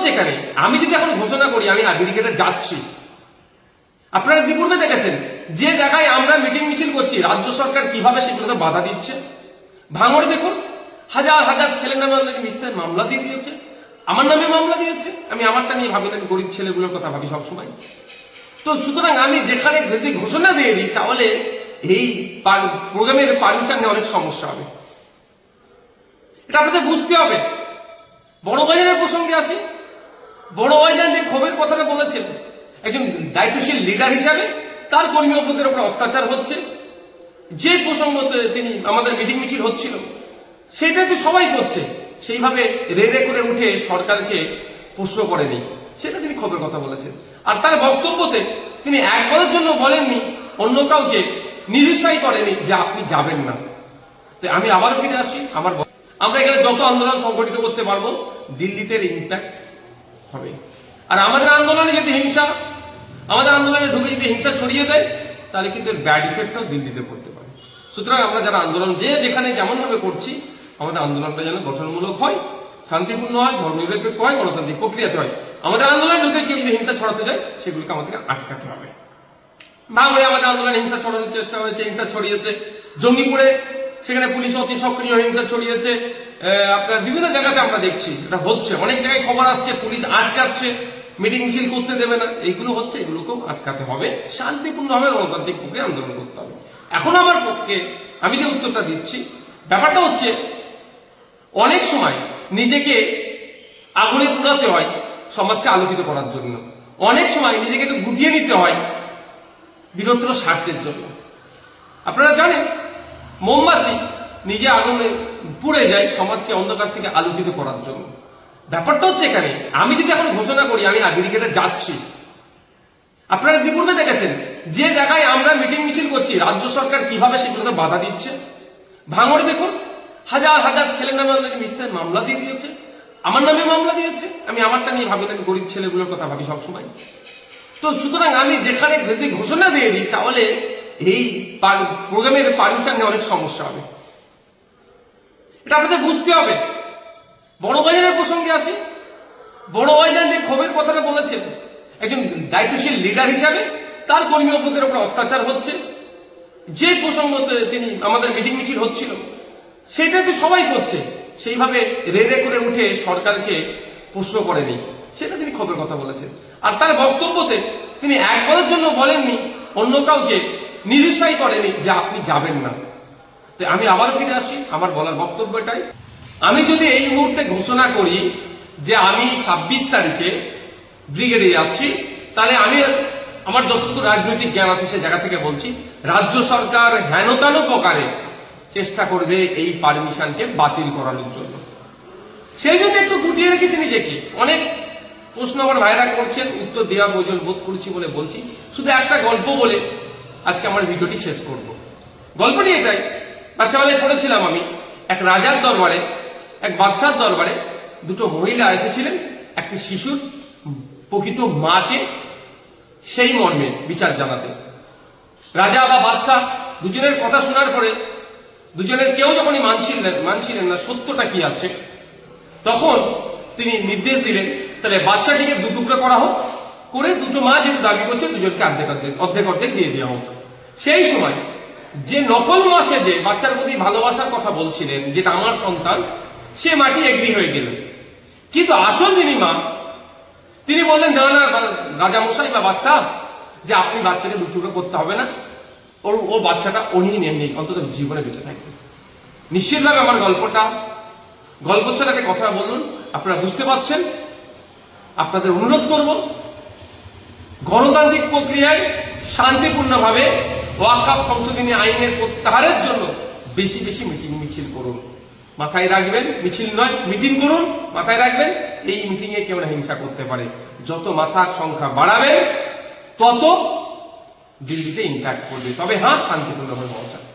হচ্ছে এখানে। আমি যদি এখন ঘোষণা করি, আমি আবিডিকেটে যাচ্ছি। আপনারা ইতিপূর্বে দেখেছেন, যে জায়গায় আমরা মিটিং মিছিল করছি, রাজ্য সরকার কীভাবে সেগুলোতে বাধা দিচ্ছে? ভাঙড় দেখুন, হাজার হাজার ছেলের নামে আমাদেরকে মিথ্যার মামলা দিয়ে দিয়েছে। আমার নামে মামলা দিয়েছে। আমি আমারটা নিয়ে ভাবি না, আমি গরিব ছেলেগুলোর কথা ভাবি সবসময়। তো সুতরাং আমি যেখানে যদি ঘোষণা দিয়ে দিই, তাহলে এই পার- প্রোগ্রামের পারমিশন নিয়ে অনেক সমস্যা হবে। এটা আপনাদের বুঝতে হবে। বড় বাজারের প্রসঙ্গে আসি। বড় বাজার যে ক্ষোভের কথাটা বলেছেন, একজন দায়িত্বশীল লিডার হিসাবে তার কর্মী অপদের উপর অত্যাচার হচ্ছে। যে প্রসঙ্গতে তিনি আমাদের মিটিং মিছিল হচ্ছিল, সেটা তো সবাই করছে। সেইভাবে রেড়ে করে উঠে সরকারকে প্রশ্ন করেনি, সেটা তিনি ক্ষোভের কথা বলেছেন। আর তার বক্তব্যতে তিনি একবারের জন্য বলেননি, অন্য কাউকে নিরুৎসাহী করেনি যে আপনি যাবেন না। তো আমি আবার ফিরে আসি, আমার আমরা এখানে যত আন্দোলন সংগঠিত করতে পারব, দিল্লিতে ইম্প্যাক্ট হবে। আর আমাদের আন্দোলনে যদি হিংসা, আমাদের আন্দোলনে ঢুকে যদি হিংসা ছড়িয়ে দেয়, তাহলে কিন্তু এর ব্যাড ইফেক্টটাও দিল্লিতে পড়তে পারে। সুতরাং আমরা যারা আন্দোলন যে যেখানে যেমনভাবে করছি, আমাদের আন্দোলনটা যেন গঠনমূলক হয়, শান্তিপূর্ণ হয়, ধর্মনিরপেক্ষ হয়, গণতান্ত্রিক প্রক্রিয়াতে হয়। আমাদের আন্দোলনে ঢুকে কেউ যদি হিংসা ছড়াতে যায়, সেগুলোকে আমাদেরকে আটকাতে হবে। বাংলায় আমাদের আন্দোলনে হিংসা ছড়ানোর চেষ্টা হয়েছে, হিংসা ছড়িয়েছে। জঙ্গিপুরে সেখানে পুলিশ অতি সক্রিয় হিংসা ছড়িয়েছে। আপনার বিভিন্ন জায়গাতে আমরা দেখছি। এটা হচ্ছে। অনেক জায়গায় খবর আসছে, পুলিশ আটকাচ্ছে। মিটিং মিছিল করতে দেবে না। এইগুলো হচ্ছে, এগুলোকেও আটকাতে হবে। শান্তিপূর্ণভাবে গণতান্ত্রিক প্রক্রিয়া আন্দোলন করতে হবে। এখন আমার পক্ষে আমি যে উত্তরটা দিচ্ছি, ব্যাপারটা হচ্ছে, অনেক সময় নিজেকে আগুনে পুরাতে হয় সমাজকে আলোকিত করার জন্য। অনেক সময় নিজেকে একটু গুটিয়ে নিতে হয় বৃহত্তর স্বার্থের জন্য। আপনারা জানেন নিজে আগুনে পুড়ে যায় সমাজকে অন্ধকার থেকে আলোকিত করার জন্য। ব্যাপারটা হচ্ছে এখানে, আমি যদি এখন ঘোষণা করি, আমি আবিডিকেটে যাচ্ছি। আপনারা ইতিপূর্বে দেখেছেন, যে জায়গায় আমরা মিটিং মিছিল করছি, রাজ্য সরকার কীভাবে সেগুলোতে বাধা দিচ্ছে? ভাঙড়ে দেখুন, হাজার হাজার ছেলের নামে আমাদেরকে মিথ্যার মামলা দিয়ে দিয়েছে। আমার নামে মামলা দিয়েছে, আমি আমারটা নিয়ে ভাবি আমি গরিব ছেলেগুলোর কথা ভাবি সবসময়। তো সুতরাং আমি যেখানে যদি ঘোষণা দিয়ে দিই, তাহলে এই পার- প্রোগ্রামের পারমিশন নিয়ে অনেক সমস্যা হবে। এটা আপনাদের বুঝতে হবে। বড় বাজারের প্রসঙ্গে আসি। বড় বাজার যে ক্ষোভের কথাটা বলেছেন, একজন দায়িত্বশীল লিডার হিসাবে তার কর্মী অপদের উপর অত্যাচার হচ্ছে। যে প্রসঙ্গতে তিনি আমাদের মিটিং মিছিল হচ্ছিল, সেটা তো সবাই করছে। সেইভাবে রেড়ে করে উঠে সরকারকে প্রশ্ন করেনি। সেটা তিনি ক্ষোভের কথা বলেছেন। আর তার বক্তব্যতে তিনি একবারের জন্য বলেননি, অন্য কাউকে নিরুৎসাহী করেনি যে আপনি যাবেন না। আমি আবার ফিরে আসি, আমার বলার বক্তব্য এটাই। আমি যদি এই মুহূর্তে ঘোষণা করি যে আমি ছাব্বিশ তারিখে ব্রিগেডে যাচ্ছি, তাহলে আমি আমার যতটুকু রাজনৈতিক জ্ঞান আছে সে জায়গা থেকে বলছি, রাজ্য সরকার হেন তেন প্রকারে চেষ্টা করবে এই পারমিশনকে বাতিল করানোর জন্য। সেই জন্য একটু গুটিয়ে রেখেছি নিজেকে। অনেক প্রশ্ন আমার ভাইরা করছেন, উত্তর দেওয়া প্রয়োজন বোধ করছি বলে বলছি। শুধু একটা গল্প বলে আজকে আমার ভিডিওটি শেষ করব। গল্পটি এটাই। বাচ্চাবেলায় পড়েছিলাম আমি। এক রাজার দরবারে, এক বাদশার দরবারে দুটো মহিলা এসেছিলেন, একটি শিশুর প্রকৃত মাকে সেই মর্মে বিচার জানাতে। রাজা বা বাদশাহ দুজনের কথা শোনার পরে দুজনের কেউ যখনই মানছিলেন মানছিলেন না, সত্যটা কি আছে? তখন তিনি নির্দেশ দিলেন, তাহলে বাচ্চাটিকে দু টুকরো করা হোক, করে দুটো মা যেহেতু দাবি করছে, দুজনকে অর্ধেক অর্ধেক অর্ধেক অর্ধেক দিয়ে দেওয়া হোক। সেই সময় যে নকল মাসে যে বাচ্চার প্রতি ভালোবাসার কথা বলছিলেন, যেটা আমার সন্তান, সে মাটি এগ্রি হয়ে গেল। কিন্তু আসল যিনি মা, তিনি বললেন, না না রাজা মশাই বা বাদশাহ, যে আপনি বাচ্চাকে দু করতে হবে না। ওর, ও বাচ্চাটা উনি নিয়ে নেই অন্তত জীবনে বেঁচে থাকবে। নিশ্চিতভাবে আমার গল্পটা গল্প একটা কথা বলুন, আপনারা বুঝতে পারছেন। আপনাদের অনুরোধ করব, গণতান্ত্রিক প্রক্রিয়ায় শান্তিপূর্ণভাবে ওয়াকাপ সংশোধনী আইনের প্রত্যাহারের জন্য বেশি বেশি মিটিং মিছিল করুন। মাথায় রাখবেন, মিছিল নয়, মিটিং করুন, মাথায় রাখবেন, এই মিটিং এ কেউ হিংসা করতে পারে। যত মাথার সংখ্যা বাড়াবেন, তত দিল্লিতে ইম্প্যাক্ট করবে। তবে হ্যাঁ শান্তিপূর্ণভাবে পৌঁছাবে